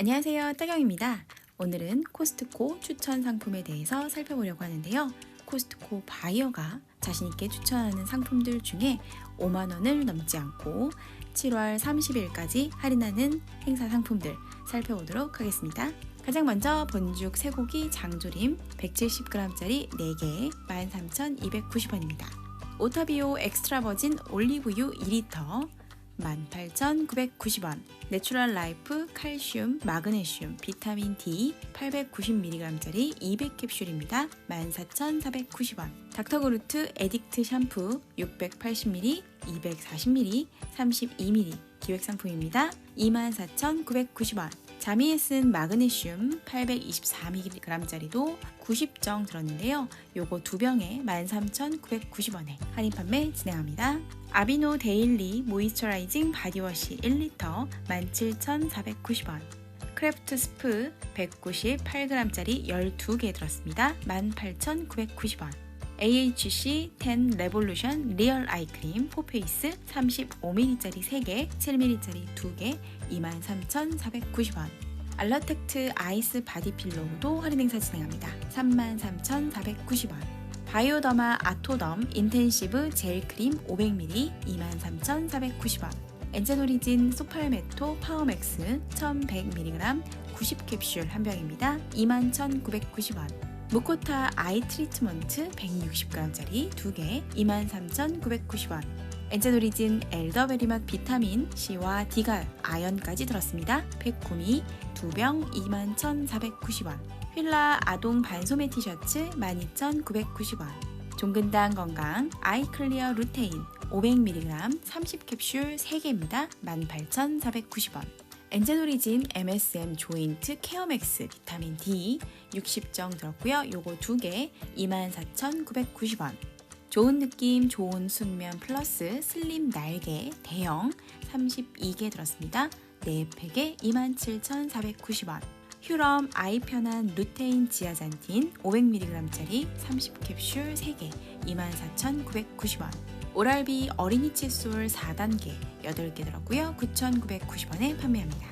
안녕하세요. 따경입니다. 오늘은 코스트코 추천 상품에 대해서 살펴보려고 하는데요. 코스트코 바이어가 자신있게 추천하는 상품들 중에 5만원을 넘지 않고 7월 30일까지 할인하는 행사 상품들 살펴보도록 하겠습니다. 가장 먼저 본죽 쇠고기 장조림 170g짜리 4개 13,290원입니다. 오타비오 엑스트라 버진 올리브유 2리터 18,990원. 내추럴 라이프 칼슘, 마그네슘, 비타민 D 890mg짜리 200캡슐입니다. 14,490원. 닥터그루트 에딕트 샴푸 680ml, 240ml, 32ml 기획 상품입니다. 24,990원. 자미에 쓴 마그네슘 824mg짜리도 90정 들었는데요. 요거 두 병에 13,990원에 할인 판매 진행합니다. 아비노 데일리 모이스처라이징 바디워시 1리터 17,490원. 크래프트 스프 198g짜리 12개 들었습니다. 18,990원. AHC 10 레볼루션 리얼 아이크림 포페이스 35ml짜리 3개, 7ml짜리 2개, 23,490원. 알라텍트 아이스 바디 필로우도 할인 행사 진행합니다. 33,490원. 바이오더마 아토덤 인텐시브 젤 크림 500ml 23,490원. 엔젠오리진 소팔메토 파워맥스 1100mg 90캡슐 한 병입니다. 21,990원. 무코타 아이 트리트먼트 160g짜리 2개 23,990원. 엔젠오리진 엘더베리 맛 비타민 C와 D가 아연까지 들었습니다. 109미 2병 21,490원. 휠라 아동 반소매 티셔츠 12,990원. 종근당 건강 아이클리어 루테인 500mg 30캡슐 3개입니다. 18,490원. 엔젤오리진 MSM 조인트 케어맥스 비타민 D 60정 들었고요. 요거 2개 24,990원. 좋은 느낌, 좋은 순면 플러스 슬림 날개 대형 32개 들었습니다. 4팩에 27,490원. 휴럼 아이 편한 루테인 지아잔틴 500mg짜리 30캡슐 3개 24,990원. 오랄비 어린이 칫솔 4단계 8개 들었고요. 9,990원에 판매합니다.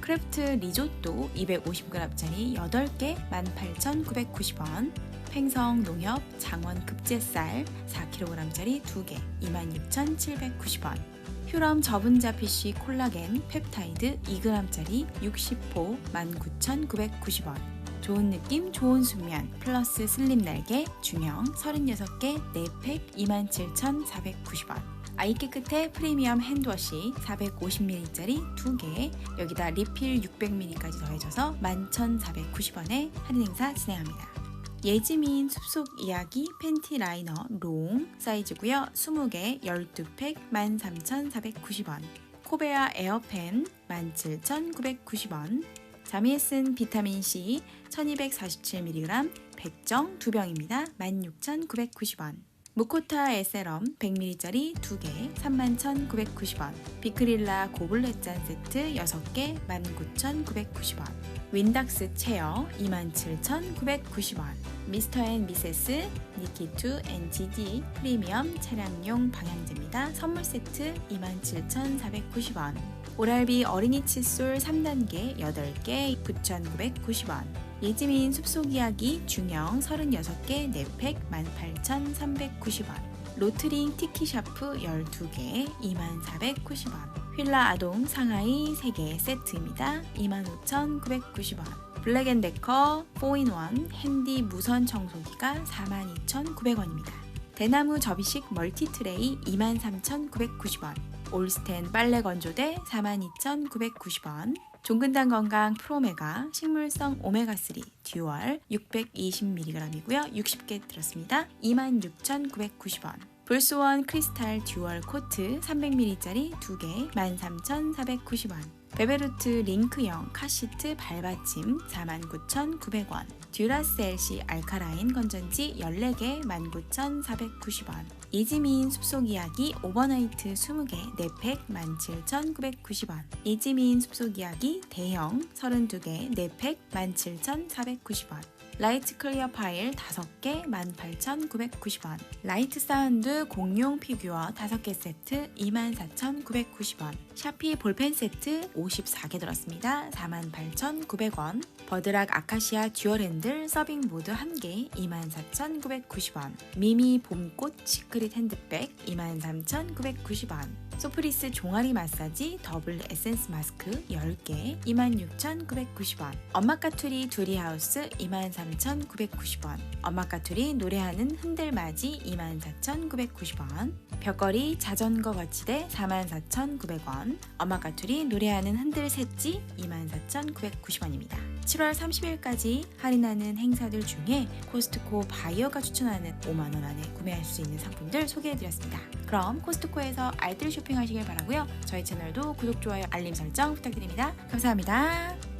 크래프트 리조또 250g짜리 8개 18,990원. 팽성 농협 장원 급제쌀 4kg짜리 2개 26,790원. 휴럼 저분자 PC 콜라겐 펩타이드 2g짜리 60호 19,990원. 좋은 느낌, 좋은 숙면, 플러스 슬림 날개, 중형 36개 4팩 27,490원. 아이 깨끗해 프리미엄 핸드워시 450ml짜리 2개, 여기다 리필 600ml까지 더해져서 11,490원에 할인 행사 진행합니다. 예지민 숲속 이야기 팬티 라이너 롱 사이즈고요. 20개 12팩 13,490원. 코베아 에어펜 17,990원. 자미에 쓴 비타민C 1247mg 100정 2병입니다. 16,990원. 무코타 에세럼 100ml짜리 2개 31,990원. 비크릴라 고블렛잔 세트 6개 19,990원. 윈닥스 체어 27,990원. 미스터 앤 미세스 니키투 NGD 프리미엄 차량용 방향제입니다. 선물 세트 27,490원. 오랄비 어린이 칫솔 3단계 8개 9,990원. 예지민 숲속 이야기 중형 36개 4팩 18,390원. 로트링 티키 샤프 12개 24,990원. 휠라 아동 상하이 3개 세트입니다. 25,990원. 블랙앤데커 4인원 핸디 무선 청소기가 42,900원입니다. 대나무 접이식 멀티 트레이 23,990원. 올스텐 빨래 건조대 42,990원. 종근당 건강 프로메가 식물성 오메가3 듀얼 620mg이고요. 60개 들었습니다. 26,990원. 불스원 크리스탈 듀얼 코트 300ml짜리 2개 13,490원. 베베루트 링크형 카시트 발받침 49,900원. 듀라셀시 알카라인 건전지 14개 19,490원. 이지민 숲속 이야기 오버나이트 20개 4팩 17,990원. 이지민 숲속 이야기 대형 32개 4팩 17,490원. 라이트 클리어 파일 5개 18,990원. 라이트 사운드 공룡 피규어 5개 세트 24,990원. 샤피 볼펜 세트 54개 들었습니다. 48,900원. 버드락 아카시아 듀얼 핸들 서빙 모드 1개 24,990원. 미미 봄꽃 시크릿 핸드백 23,990원. 소프리스 종아리 마사지 더블 에센스 마스크 10개 26,990원. 엄마 까투리 두리하우스 23,990원. 엄마 까투리 노래하는 흔들맞이 24,990원. 벽걸이 자전거 거치대 44,900원. 엄마 까투리 노래하는 흔들 셋지 24,990원입니다. 7월 30일까지 할인하는 행사들 중에 코스트코 바이어가 추천하는 5만원 안에 구매할 수 있는 상품들 소개해드렸습니다. 그럼 코스트코에서 알뜰 쇼핑하시길 바라고요. 저희 채널도 구독, 좋아요, 알림 설정 부탁드립니다. 감사합니다.